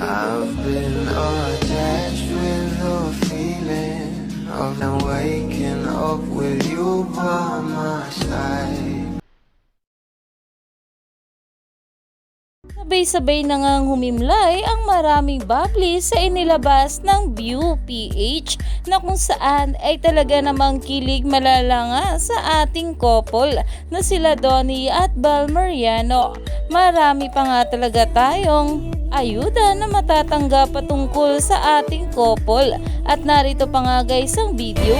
I've been attached with the feeling of now waking up with you by my side. Sabay-sabay na ngang humimlay ang maraming bubbly sa inilabas ng View na kung saan ay talaga namang kilig malalanga sa ating couple na sila Donnie at Bal Mariano. Marami pa nga talaga tayong ayuda na matatanggap patungkol sa ating couple at narito pa nga guys ang video.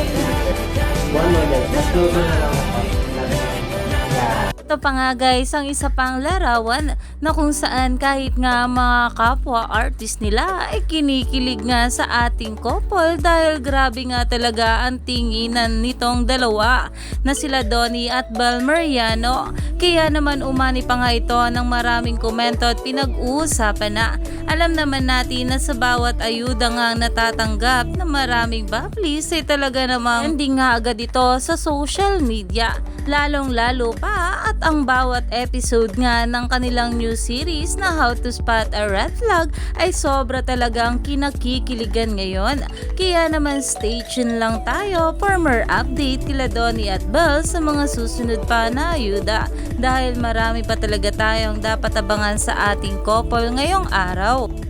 Ito pa nga guys, ang isa pang larawan na kung saan kahit nga mga kapwa artist nila ay kinikilig nga sa ating couple dahil grabe nga talaga ang tinginan nitong dalawa na sila Donnie at Bal Mariano. Kaya naman umani pa nga ito ng maraming komento at pinag-uusapan na. Alam naman natin na sa bawat ayuda nga natatanggap na maraming bablis ay talaga namang hindi nga agad ito sa social media. Lalong lalo pa at ang bawat episode nga ng kanilang new series na How to Spot a Red Flag ay sobra talagang kinakikiligan ngayon. Kaya naman stay tuned lang tayo for more update kila Donnie at Belle sa mga susunod pa na ayuda dahil marami pa talaga tayong dapat abangan sa ating couple ngayong araw.